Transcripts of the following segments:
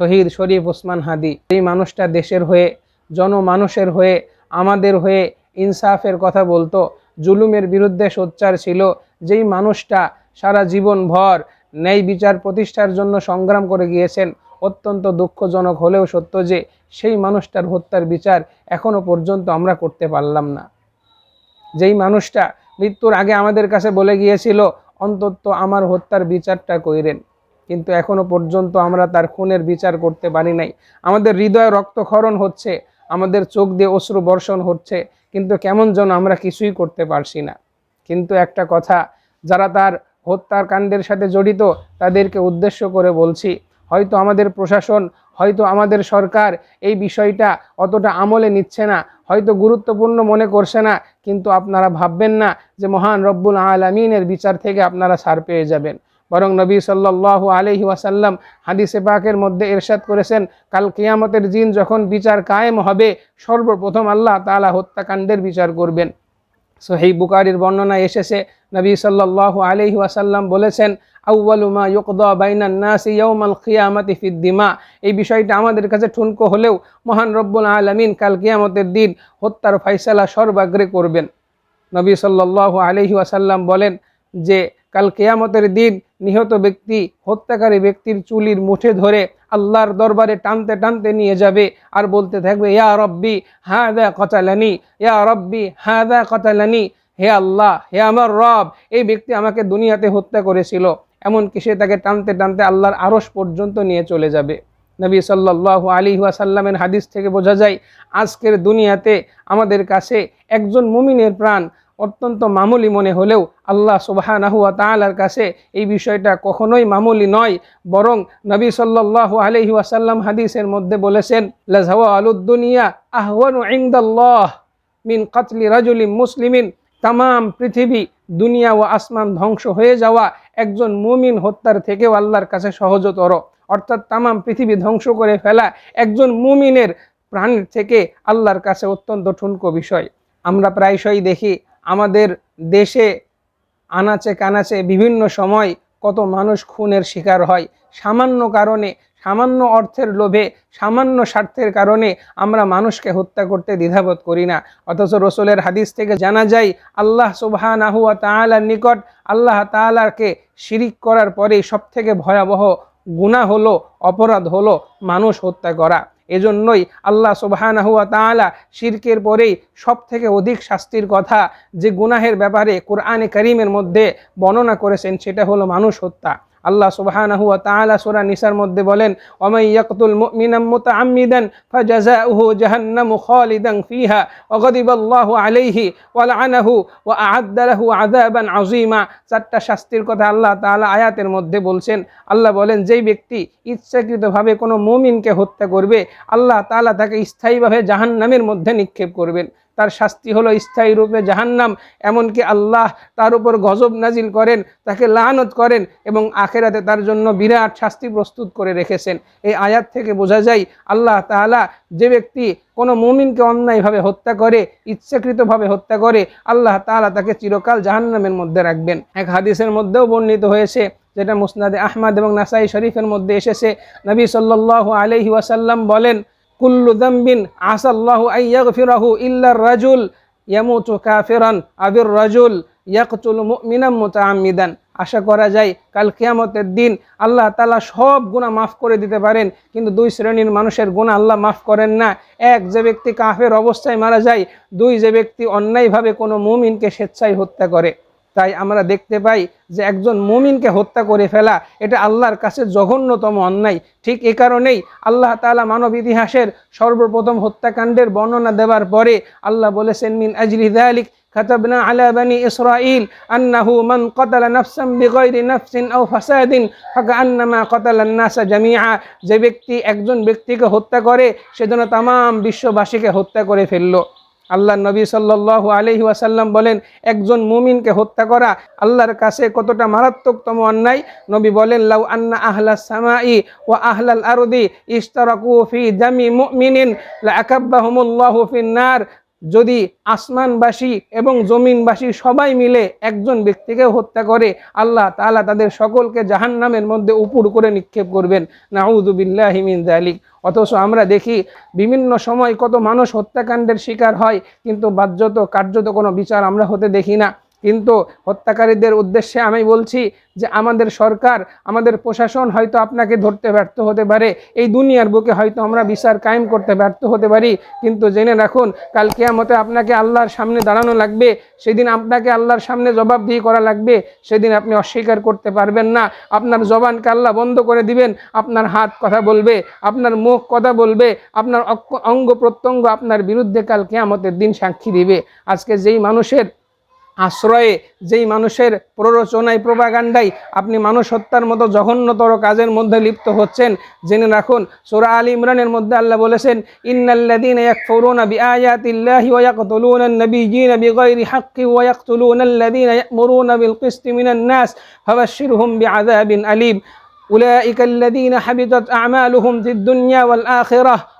শহীদ শরীফ ওসমান হাদি। এই মানুষটা দেশের হয়ে, জনমানুষের হয়ে, আমাদের হয়ে ইনসাফের কথা বলতো। জুলুমের বিরুদ্ধে সোচ্চার ছিল। যেই মানুষটা সারা জীবন ভর ন্যায় বিচার প্রতিষ্ঠার জন্য সংগ্রাম করে গিয়েছেন, অত্যন্ত দুঃখজনক হলেও সত্য যে সেই মানুষটার হত্যার বিচার এখনও পর্যন্ত আমরা করতে পারলাম না। যেই মানুষটা মৃত্যুর আগে আমাদের কাছে বলে গিয়েছিল, অন্তত আমার হত্যার বিচারটা কইরেন। কিন্তু এখনও পর্যন্ত আমরা তার খুনের বিচার করতে পারি নাই। আমাদের হৃদয়ে রক্তক্ষরণ হচ্ছে, আমাদের চোখ দিয়ে অশ্রু বর্ষণ হচ্ছে, কিন্তু কেমন যেন আমরা কিছুই করতে পারছি না। কিন্তু একটা কথা, যারা তার হত্যার কাণ্ডের সাথে জড়িত, তাদেরকে উদ্দেশ্য করে বলছি, হয়তো আমাদের প্রশাসন, হয়তো আমাদের সরকার এই বিষয়টা অতটা আমলে নিচ্ছে না, হয়তো গুরুত্বপূর্ণ মনে করছে না, কিন্তু আপনারা ভাববেন না যে মহান রব্বুল আলমিনের বিচার থেকে আপনারা ছাড় পেয়ে যাবেন। বরং নবী সাল্লাল্লাহু আলহি ওয়াসাল্লাম হাদিসে পাকের মধ্যে এরশাদ করেছেন, কাল কিয়ামতের দিন যখন বিচার কায়েম হবে, সর্বপ্রথম আল্লাহ তাআলা হত্যাকাণ্ডের বিচার করবেন। সহি বুকারির বর্ণনা এসেছে, নবী সাল্লাল্লাহু আলহি ওয়াসাল্লাম বলেছেন আউ্বালুমা ইউকদা বাইনান নাসি ইয়াউমাল কিয়ামাতি ফিদ দিমা এই বিষয়টা আমাদের কাছে ঠুনকো হলেও মহান রব্বুল আলামিন কাল কিয়ামতের দিন হত্যার ফয়সালা সর্বাগ্রে করবেন। নবী সাল্লাল্লাহু আলহি ওয়াসাল্লাম বলেন যে কাল কেয়ামতের দিন নিহত ব্যক্তি, হত্যাকারী ব্যক্তির চুলির মুঠে ধরে আল্লাহর দরবারে টানতে টানতে নিয়ে যাবে আর বলতে থাকবে, ইয়া রব্বি হ্যাঁ দা কচালানি ইয়া রব্বি হ্যাঁ দা কতালানি, হে আল্লাহ, হে আমার রব, এই ব্যক্তি আমাকে দুনিয়াতে হত্যা করেছিল। এমনকি সে তাকে টানতে টানতে আল্লাহর আরস পর্যন্ত নিয়ে চলে যাবে। নবী সাল্লাল্লাহু আলী ওয়াসাল্লামের হাদিস থেকে বোঝা যায়, আজকের দুনিয়াতে আমাদের কাছে একজন মুমিনের প্রাণ অত্যন্ত মামুলি মনে হলেও আল্লাহ সুবাহানাহুয়া তালার কাছে এই বিষয়টা কখনোই মামুলি নয়, বরং নবী সাল্লাল্লাহু আলহি ওয়াসাল্লাম হাদিসের মধ্যে বলেছেন লাজাওয়া আলুদ্দুনিয়া আহওয়ানু ইনদাল্লাহ মিন কাতলি রাজুলিম মুসলিমিন। তামাম পৃথিবী, দুনিয়া ও আসমান ধ্বংস হয়ে যাওয়া একজন মুমিন হত্যার থেকেও আল্লাহর কাছে সহজতর। অর্থাৎ তামাম পৃথিবী ধ্বংস করে ফেলা একজন মুমিনের প্রাণের থেকে আল্লাহর কাছে অত্যন্ত ঠুনকো বিষয়। আমরা প্রায়শই দেখি আমাদের দেশে আনাচে কানাচে বিভিন্ন সময় কত মানুষ খুনের শিকার হয়। সামান্য কারণে, সামান্য অর্থের লোভে, সামান্য স্বার্থের কারণে আমরা মানুষকে হত্যা করতে দ্বিধাবোধ করি না। অথচ রসুলের হাদিস থেকে জানা যায়, আল্লাহ সুবাহানাহুয়া তালার নিকট আল্লাহ তালাকে শিরিক করার পরেই সবথেকে ভয়াবহ গুণা হলো, অপরাধ হলো মানুষ হত্যা করা। এজন্যই আল্লাহ সুবাহানাহুয়া তাআলা শিরকের পরেই সব থেকে অধিক শাস্তির কথা যে গুনাহের ব্যাপারে কোরআনে করিমের মধ্যে বর্ণনা করেছেন সেটা হলো মানুষ হত্যা। আল্লাহ তাআলা সূরা নিসার মধ্যে বলেন খালিদান ফিহা আলাইহি ওয়া ওয়া চারটা শাস্তির কথা আল্লাহ তাআলা আয়াতের মধ্যে বলছেন। আল্লাহ বলেন, যেই ব্যক্তি ইচ্ছাকৃতভাবে কোনো মুমিনকে হত্যা করবে, আল্লাহ তাআলা তাকে স্থায়ীভাবে জাহান্নামের মধ্যে নিক্ষেপ করবেন। তার শাস্তি হলো স্থায়ী রূপে জাহান্নাম। এমনকি আল্লাহ তার উপর গজব নাজিল করেন, তাকে লানত করেন এবং আখেরাতে তার জন্য বিরাট শাস্তি প্রস্তুত করে রেখেছেন। এই আয়াত থেকে বোঝা যায়, আল্লাহ তাআলা যে ব্যক্তি কোনো মুমিনকে অন্যায়ভাবে হত্যা করে, ইচ্ছাকৃতভাবে হত্যা করে, আল্লাহ তাআলা তাকে চিরকাল জাহান্নামের মধ্যে রাখবেন। এক হাদিসের মধ্যেও বর্ণিত হয়েছে, যেটা মুসনাদে আহমদ এবং নাসাই শরীফের মধ্যে এসেছে। নবী সাল্লাল্লাহু আলাইহি ওয়াসাল্লাম বলেন কুল্লু দাম্বিন আসাল্লাহু আইয়াগফিরাহু ইল্লার রাজুল ইয়ামুতু কাফিরান আবির রাজুল ইয়াকতুল মুমিনাম মুতাআম্মিদান। আশা করা যায় কাল কেয়ামতের দিন আল্লাহ তালা সব গুণা মাফ করে দিতে পারেন, কিন্তু দুই শ্রেণির মানুষের গুণা আল্লাহ মাফ করেন না। এক যে ব্যক্তি কাফের অবস্থায় মারা যায়, দুই যে ব্যক্তি অন্যায়ভাবে কোনো মুমিনকে স্বেচ্ছায় হত্যা করে। তাই আমরা দেখতে পাই যে একজন মুমিনকে হত্যা করে ফেলা এটা আল্লাহর কাছে জঘন্যতম অন্যায় ঠিক এ কারণেই আল্লাহ তালা মানব ইতিহাসের সর্বপ্রথম হত্যাকাণ্ডের বর্ণনা দেওয়ার পরে আল্লাহ বলেছেন মিন আজলি দালিক كتبنا على بني إسرائيل أنه من قتل نفسا بغير نفس أو فساد فكأنما قتل الناس جميعا যে ব্যক্তি একজন ব্যক্তিকে হত্যা করে সেজন্য তাম বিশ্ববাসীকে হত্যা করে ফেললো আল্লাহ নবী সাল্লাল্লাহু আলহি ওয়াসাল্লাম বলেন, একজন মুমিনকে হত্যা করা আল্লাহর কাছে কতটা মারাত্মকতম অন্যায়? নবী বলেন, লাউ আন্না আহলা সামাই ও আহলাল আরদি ইশতারাকু ফি জামি মুমিনিন লা আকাব্বাহুমুল্লাহু ফিন নার। যদি আসমানবাসী এবং জমিনবাসী সবাই মিলে একজন ব্যক্তিকে হত্যা করে, আল্লাহ তালা তাদের সকলকে জাহান নামের মধ্যে উপুর করে নিক্ষেপ করবেন। নাউদুবিল্লাহিমিন জালিক অথচ আমরা দেখি বিভিন্ন সময় কত মানুষ হত্যাকাণ্ডের শিকার হয়, কিন্তু বাহ্যত কার্যত কোনো বিচার আমরা হতে দেখি না। কিন্তু হত্যাকারীদের উদ্দেশ্যে আমি বলছি যে আমাদের সরকার, আমাদের প্রশাসন হয়তো আপনাকে ধরতে ব্যর্থ হতে পারে, এই দুনিয়ার বুকে হয়তো আমরা বিচার কায়েম করতে ব্যর্থ হতে পারি, কিন্তু জেনে রাখুন, কাল কেয়ামতে আপনাকে আল্লাহর সামনে দাঁড়ানো লাগবে, সেদিন আপনাকে আল্লাহর সামনে জবাবদিহি করা লাগবে, সেদিন আপনি অস্বীকার করতে পারবেন না, আপনার জবানকে আল্লাহ বন্ধ করে দিবেন, আপনার হাত কথা বলবে, আপনার মুখ কথা বলবে, আপনার অঙ্গ প্রত্যঙ্গ আপনার বিরুদ্ধে কাল কেয়ামতের দিন সাক্ষী দিবে। আজকে যেই মানুষের আশ্রয়ে যেই মানুষের প্ররোচনায় প্রভাগান্ডায় আপনি মানুষ হত্যার মতো জঘন্যতর কাজের মধ্যে লিপ্ত হচ্ছেন, জেনে রাখুন, সোরা আলী ইমরানের মধ্যে আল্লাহ বলেছেন ইন্নাল্লাদিন ইয়াকফুরুনা বিআয়াতিল্লাহি ওয়া ইয়াকতুলুনা আন-নাবিয়্যিনা নাস দুনিয়া ওয়াল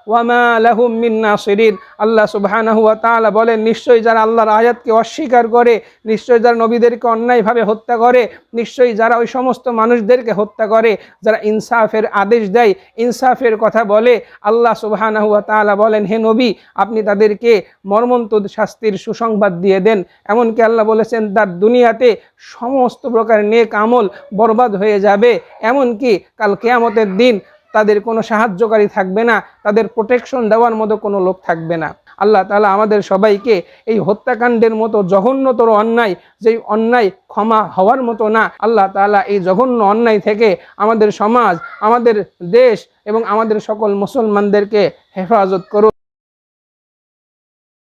ওয়ামা লাহুম মিন নাসিরিন। আল্লাহ সুবহানাহু ওয়া তাআলা বলেন, নিশ্চয়ই যারা আল্লাহর আয়াতকে অস্বীকার করে, নিশ্চয়ই যারা নবীদেরকে অন্যায়ভাবে হত্যা করে, নিশ্চয়ই যারা ওই সমস্ত মানুষদেরকে হত্যা করে, যারা ইনসাফের আদেশ দেয়, ইনসাফের কথা বলে, আল্লাহ সুবহানাহু ওয়া তাআলা বলেন, হে নবী, আপনি তাদেরকে মর্মন্তুদ শাস্তির সুসংবাদ দিয়ে দেন। এমনকি আল্লাহ বলেছেন, তার দুনিয়াতে সমস্ত প্রকার নেক আমল বরবাদ হয়ে যাবে। এমনকি কাল কেয়ামতের দিন তাদের কোনো সাহায্যকারী থাকবে না, তাদের প্রোটেকশন দেওয়ার মতো কোনো লোক থাকবে না। আল্লাহ তালা আমাদের সবাইকে এই হত্যাকাণ্ডের মতো জঘন্যতর অন্যায়, যেই অন্যায় ক্ষমা হওয়ার মতো না, আল্লাহ তালা এই জঘন্য অন্যায় থেকে আমাদের সমাজ, আমাদের দেশ এবং আমাদের সকল মুসলমানদেরকে হেফাজত করুন